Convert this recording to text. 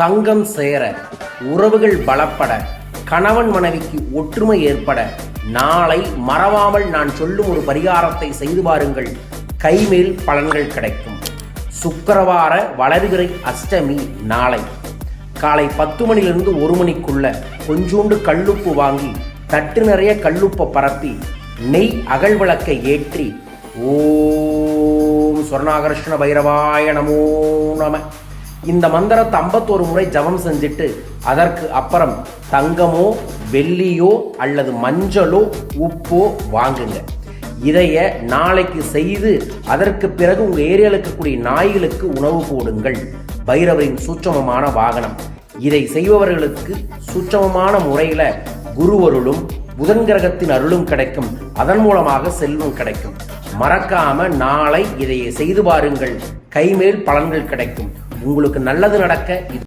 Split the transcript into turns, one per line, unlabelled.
தங்கம் சேர உறவுகள் பலப்பட கணவன் மனைவிக்கு ஒற்றுமை ஏற்பட நாளை மறவாமல் நான் சொல்லும் ஒரு பரிகாரத்தை செய்து பாருங்கள் கைமேல் பலன்கள் கிடைக்கும். சுக்கரவார வளர்கிறை அஷ்டமி நாளை. காலை பத்து மணிலிருந்து ஒரு மணிக்குள்ள கொஞ்சோண்டு கல்லுப்பு வாங்கி தட்டு நிறைய கல்லுப்பை பரப்பி நெய் அகல் விளக்கை ஏற்றி ஓம் சொர்ணாகர்ஷ்ண பைரவாய நமோ நம. இந்த மந்திரத்தை ஐம்பத்தோரு முறை ஜபம் செஞ்சுட்டு அதற்கு அப்புறம் தங்கமோ வெள்ளியோ அல்லது மஞ்சளோ உப்போ வாங்குங்க. இதைய நாளைக்கு செய்து அதற்கு பிறகு உங்க ஏரியாவில் இருக்கக்கூடிய நாய்களுக்கு உணவு போடுங்கள். பைரவரின் சூட்சமமான வாகனம். இதை செய்பவர்களுக்கு சூட்சமமான முறையில் குருவருளும் புதன் கிரகத்தின் அருளும் கிடைக்கும். அதன் மூலமாக செல்வம் கிடைக்கும். மறக்காம நாளை இதை செய்து பாருங்கள். கைமேல் பலன்கள் கிடைக்கும். உங்களுக்கு நல்லது நடக்க இது